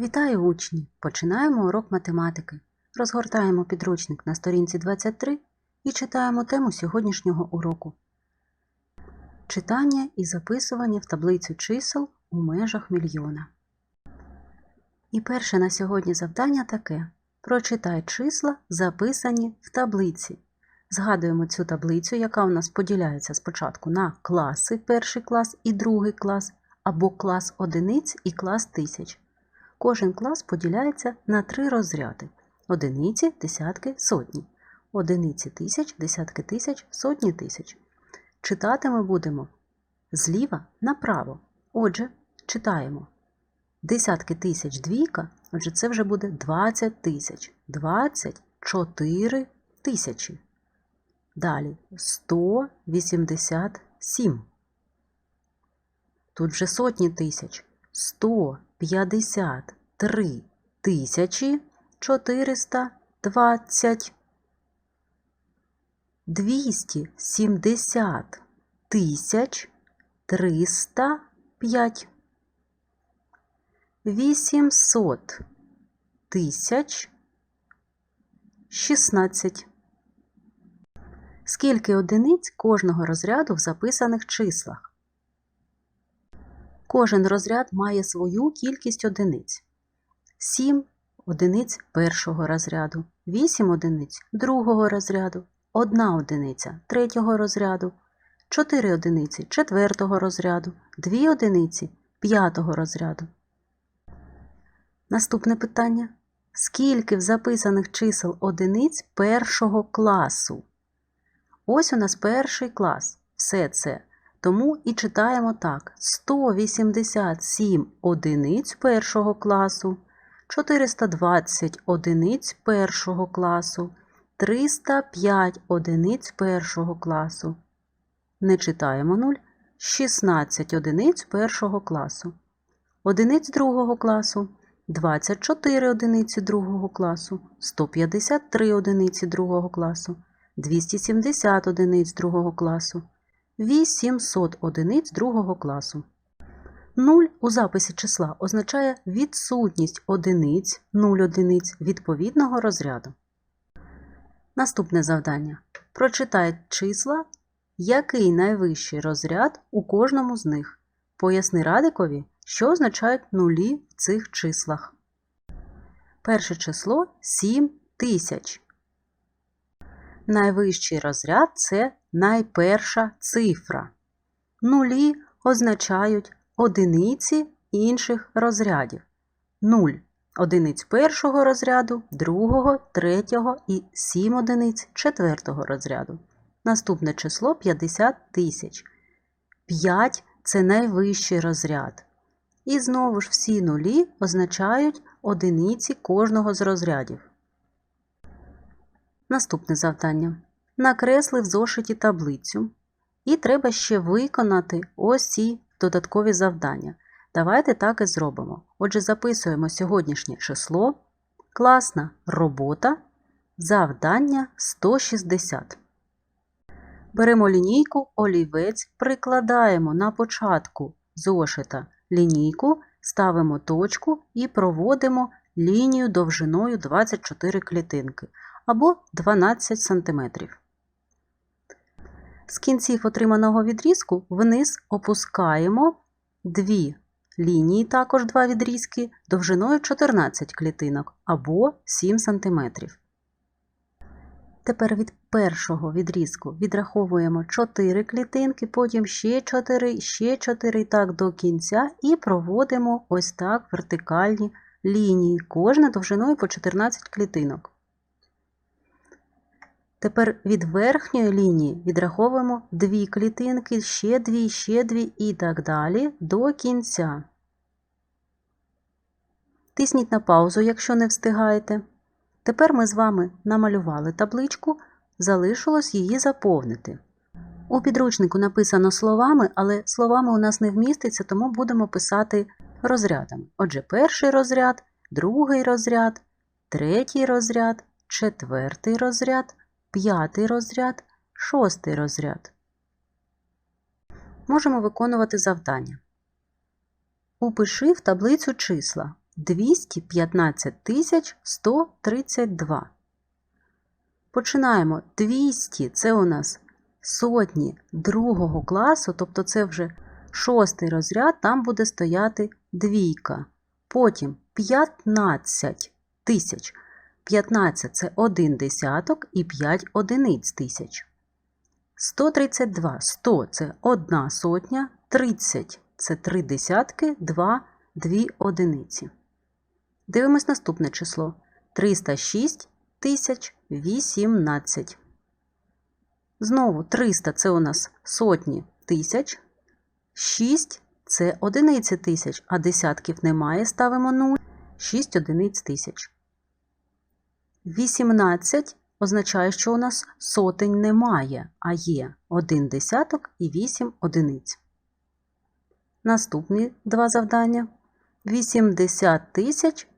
Вітаю учні! Починаємо урок математики. Розгортаємо підручник на сторінці 23 і читаємо тему сьогоднішнього уроку. Читання і записування в таблицю чисел у межах мільйона. І перше на сьогодні завдання таке: прочитай числа, записані в таблиці. Згадуємо цю таблицю, яка у нас поділяється спочатку на класи, перший клас і другий клас, або клас одиниць і клас тисяч. Кожен клас поділяється на три розряди: одиниці, десятки, сотні. Одиниці тисяч, десятки тисяч, сотні тисяч. Читати ми будемо зліва направо. Отже, читаємо. Десятки тисяч двійка, отже, це вже буде 20 тисяч. 24 тисячі. Далі 187. Тут вже сотні тисяч. 153 тисячі 420. 270 тисяч 305. 800 тисяч 16. Скільки одиниць кожного розряду в записаних числах? Кожен розряд має свою кількість одиниць. 7 одиниць першого розряду, 8 одиниць другого розряду, 1 одиниця третього розряду, 4 одиниці четвертого розряду, 2 одиниці п'ятого розряду. Наступне питання. Скільки в записаних чисел одиниць першого класу? Ось у нас перший клас. Все це. Тому і читаємо так: 187 одиниць першого класу, 420 одиниць першого класу, 305 одиниць першого класу. Не читаємо 0. 16 одиниць першого класу. Одиниць другого класу. 24 одиниці другого класу, 153 одиниці другого класу, 270 одиниць другого класу, 800 одиниць другого класу. 0 у записі числа означає відсутність одиниць 0 одиниць відповідного розряду. Наступне завдання. Прочитай числа, який найвищий розряд у кожному з них. Поясни радикові, що означають нулі в цих числах. Перше число 7 тисяч. Найвищий розряд це найперша цифра. Нулі означають одиниці інших розрядів. 0 одиниць першого розряду, другого, третього і 7 одиниць четвертого розряду. Наступне число 50 тисяч. 5 це найвищий розряд. І знову ж всі нулі означають одиниці кожного з розрядів. Наступне завдання. Накресли в зошиті таблицю. І треба ще виконати ось ці додаткові завдання. Давайте так і зробимо. Отже, записуємо сьогоднішнє число. Класна робота. Завдання 160. Беремо лінійку олівець, прикладаємо на початку зошита лінійку, ставимо точку і проводимо лінію довжиною 24 клітинки або 12 см. З кінців отриманого відрізку вниз опускаємо дві лінії, також два відрізки, довжиною 14 клітинок або 7 см. Тепер від першого відрізку відраховуємо 4 клітинки, потім ще 4, ще 4 так до кінця, і проводимо ось так вертикальні лінії, кожна довжиною по 14 клітинок. Тепер від верхньої лінії відраховуємо 2 клітинки, ще 2, ще 2 і так далі до кінця. Тисніть на паузу, якщо не встигаєте. Тепер ми з вами намалювали табличку, залишилось її заповнити. У підручнику написано словами, але словами у нас не вміститься, тому будемо писати розрядами. Отже, перший розряд, другий розряд, третій розряд, четвертий розряд, п'ятий розряд, шостий розряд. Можемо виконувати завдання. Упиши в таблицю числа 215 тисяч 132. Починаємо. 200 це у нас сотні другого класу, тобто це вже шостий розряд, там буде стояти двійка. Потім 15 тисяч. 15 це 1 десяток і 5 одиниць тисяч. 132 100 це 1 сотня, 30 це 3 десятки, 2 2 одиниці. Дивимось наступне число. 306 тисяч 18. Знову 300 це у нас сотні тисяч. 6 це одиниці тисяч, а десятків немає, ставимо 0. 6 одиниць тисяч. 18 означає, що у нас сотень немає, а є 1 десяток і 8 одиниць. Наступні два завдання. 80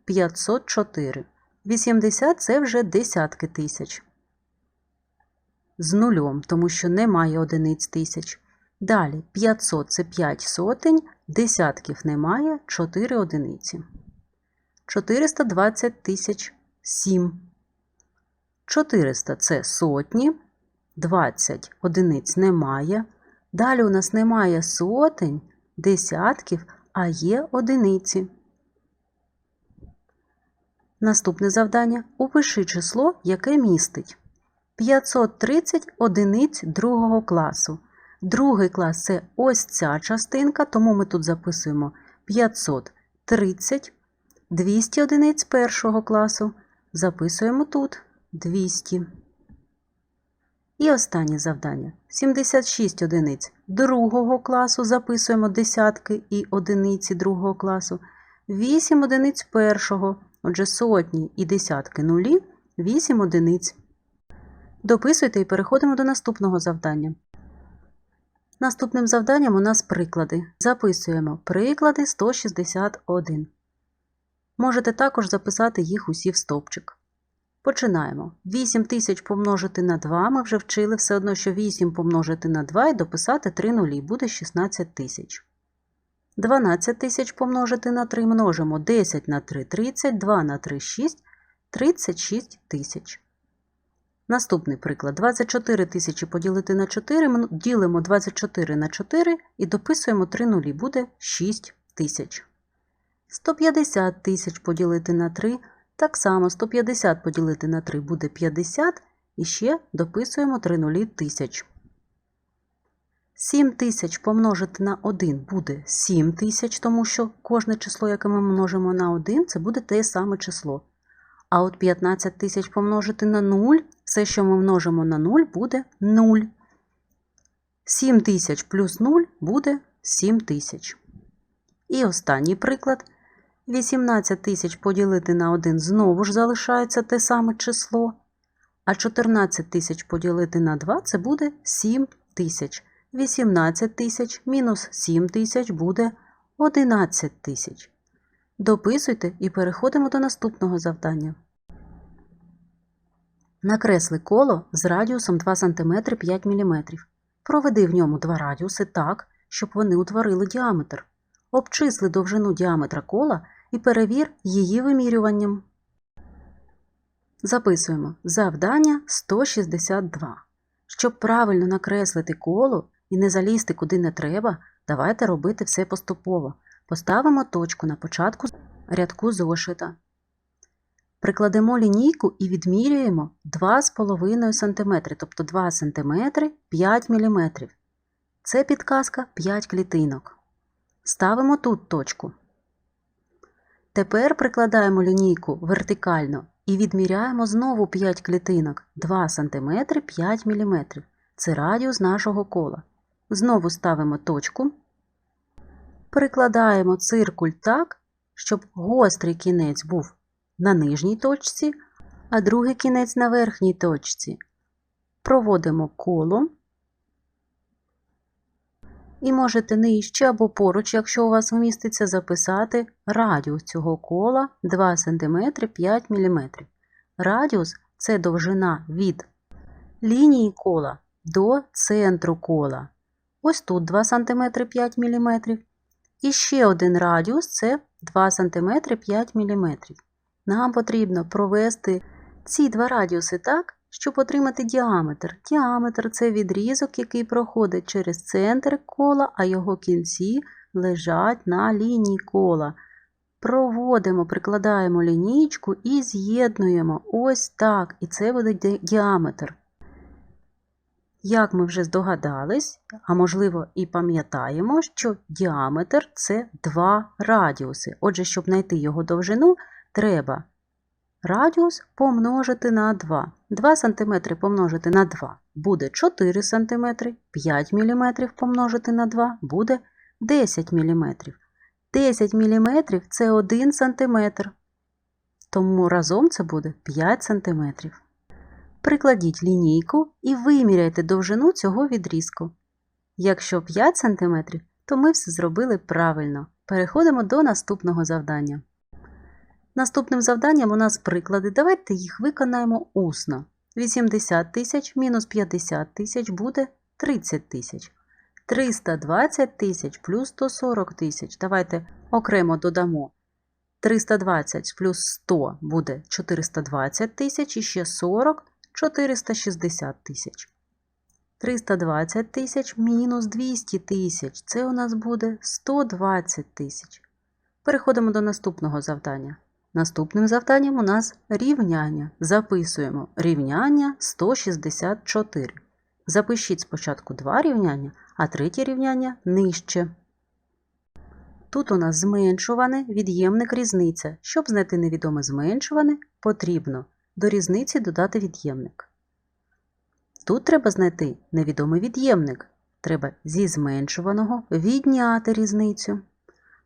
504. 80 це вже десятки тисяч. З нульом, тому що немає одиниць тисяч. Далі 500 це 5 сотень, десятків немає, 4 одиниці. 420 тисяч 7. 400 це сотні, 20 одиниць немає. Далі у нас немає сотень, десятків, а є одиниці. Наступне завдання. Упиши число, яке містить 530 одиниць другого класу. Другий клас це ось ця частинка, тому ми тут записуємо 530, 200 одиниць першого класу. Записуємо тут 200. І останнє завдання. 76 одиниць другого класу. Записуємо десятки і одиниці другого класу. 8 одиниць першого. Отже, сотні і десятки нулі, 8 одиниць. Дописуйте і переходимо до наступного завдання. Наступним завданням у нас приклади. Записуємо приклади 161. Можете також записати їх усі в стовпчик. Починаємо. 8 тисяч помножити на 2. Ми вже вчили все одно, що 8 помножити на 2 і дописати 3 нулі. Буде 16 тисяч. 12 тисяч помножити на 3 множимо 10 на 3 30, 2 на 3 6, 36 тисяч. Наступний приклад. 24 тисячі поділити на 4, ділимо 24 на 4 і дописуємо 3 нулі, буде 6 тисяч. 150 тисяч поділити на 3, так само 150 поділити на 3 буде 50, і ще дописуємо 3 нулі тисяч. 7 тисяч помножити на 1 буде 7 тисяч, тому що кожне число, яке ми множимо на 1, це буде те саме число. А от 15 тисяч помножити на 0, все, що ми множимо на 0, буде 0. 7 тисяч плюс 0 буде 7 тисяч. І останній приклад. 18 тисяч поділити на 1 знову ж залишається те саме число. А 14 тисяч поділити на 2 це буде 7 тисяч. 18 тисяч мінус 7 тисяч буде 11 тисяч. Дописуйте і переходимо до наступного завдання. Накресли коло з радіусом 2 см 5 мм. Проведи в ньому два радіуси так, щоб вони утворили діаметр. Обчисли довжину діаметра кола і перевір її вимірюванням. Записуємо завдання 162. Щоб правильно накреслити коло і не залізти куди не треба, давайте робити все поступово. Поставимо точку на початку рядку зошита. Прикладемо лінійку і відмірюємо 2,5 см, тобто 2 см 5 мм. Це підказка 5 клітинок. Ставимо тут точку. Тепер прикладаємо лінійку вертикально і відміряємо знову 5 клітинок 2 см 5 мм. Це радіус нашого кола. Знову ставимо точку. Прикладаємо циркуль так, щоб гострий кінець був на нижній точці, а другий кінець на верхній точці. Проводимо коло. І можете нижче або поруч, якщо у вас вміститься, записати радіус цього кола 2 см 5 мм. Радіус це довжина від лінії кола до центру кола. Ось тут 2 см 5 мм. І ще один радіус це 2 см 5 мм. Нам потрібно провести ці два радіуси так, щоб отримати діаметр. Діаметр це відрізок, який проходить через центр кола, а його кінці лежать на лінії кола. Проводимо, прикладаємо лінійку і з'єднуємо ось так. І це буде діаметр. Як ми вже здогадались, а можливо і пам'ятаємо, що діаметр це два радіуси. Отже, щоб знайти його довжину, треба радіус помножити на 2. 2 см помножити на 2 буде 4 см, 5 мм помножити на 2 буде 10 мм. 10 мм це 1 см, тому разом це буде 5 см. Прикладіть лінійку і виміряйте довжину цього відрізку. Якщо 5 см, то ми все зробили правильно. Переходимо до наступного завдання. Наступним завданням у нас приклади. Давайте їх виконаємо усно. 80 тисяч мінус 50 тисяч буде 30 тисяч. 320 тисяч плюс 140 тисяч. Давайте окремо додамо. 320 плюс 100 буде 420 тисяч і ще 40 460 тисяч. 320 тисяч мінус 200 тисяч. Це у нас буде 120 тисяч. Переходимо до наступного завдання. Наступним завданням у нас рівняння. Записуємо рівняння 164. Запишіть спочатку два рівняння, а третє рівняння нижче. Тут у нас зменшуване, від'ємник різниця. Щоб знайти невідоме зменшуване, потрібно до різниці додати від'ємник. Тут треба знайти невідомий від'ємник. Треба зі зменшуваного відняти різницю.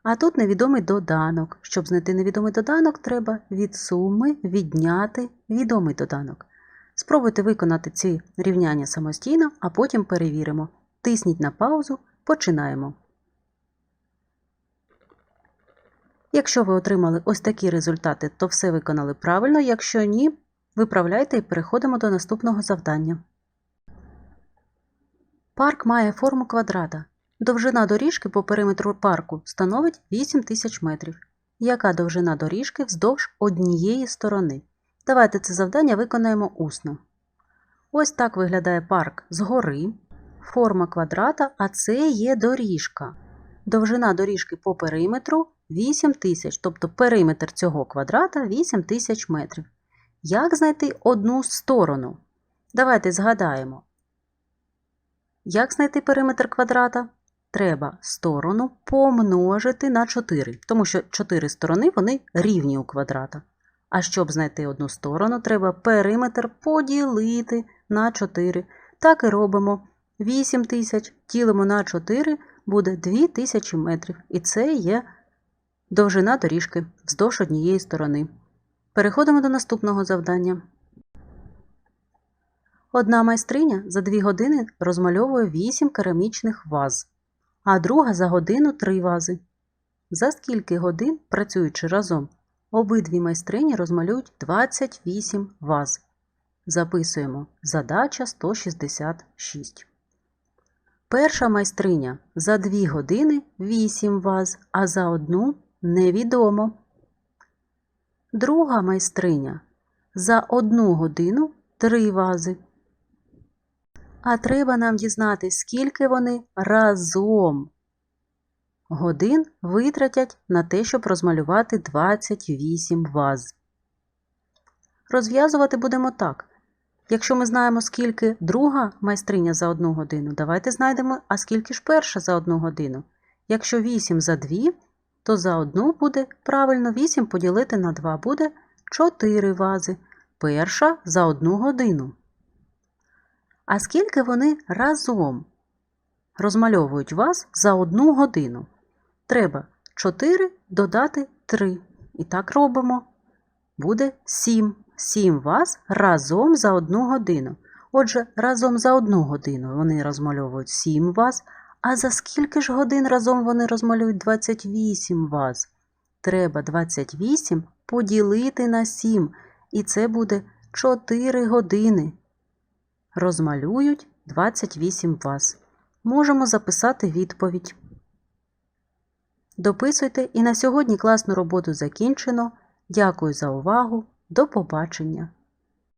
А тут невідомий доданок. Щоб знайти невідомий доданок, треба від суми відняти відомий доданок. Спробуйте виконати ці рівняння самостійно, а потім перевіримо. Тисніть на паузу, починаємо. Якщо ви отримали ось такі результати, то все виконали правильно. Якщо ні, виправляйте і переходимо до наступного завдання. Парк має форму квадрата. Довжина доріжки по периметру парку становить 8 тисяч метрів. Яка довжина доріжки вздовж однієї сторони? Давайте це завдання виконаємо усно. Ось так виглядає парк згори, форма квадрата, а це є доріжка. Довжина доріжки по периметру 8 тисяч, тобто периметр цього квадрата 8 тисяч метрів. Як знайти одну сторону? Давайте згадаємо. Як знайти периметр квадрата? Треба сторону помножити на 4, тому що 4 сторони вони рівні у квадрата. А щоб знайти одну сторону, треба периметр поділити на 4. Так і робимо. 8 тисяч ділимо на 4 буде 2000 метрів. І це є довжина доріжки вздовж однієї сторони. Переходимо до наступного завдання. Одна майстриня за 2 години розмальовує 8 керамічних ваз, а друга за годину 3 вази. За скільки годин, працюючи разом, обидві майстрині розмалюють 28 ваз. Записуємо задача 166. Перша майстриня за 2 години 8 ваз, а за одну невідомо. Друга майстриня за 1 годину 3 вази. А треба нам дізнатися, скільки вони разом годин витратять на те, щоб розмалювати 28 ваз. Розв'язувати будемо так. Якщо ми знаємо, скільки друга майстриня за одну годину, давайте знайдемо, а скільки ж перша за одну годину. Якщо 8 за 2, то за одну буде правильно 8 поділити на 2 буде 4 вази. Перша за одну годину. А скільки вони разом розмальовують вас за одну годину? Треба 4 додати 3. І так робимо. Буде 7. 7 вас разом за одну годину. Отже, разом за одну годину вони розмальовують 7 вас, а за скільки ж годин разом вони розмалюють 28 вас? Треба 28 поділити на 7, і це буде 4 години. Розмалюють 28 ваз. Можемо записати відповідь. Дописуйте і на сьогодні класну роботу закінчено. Дякую за увагу. До побачення!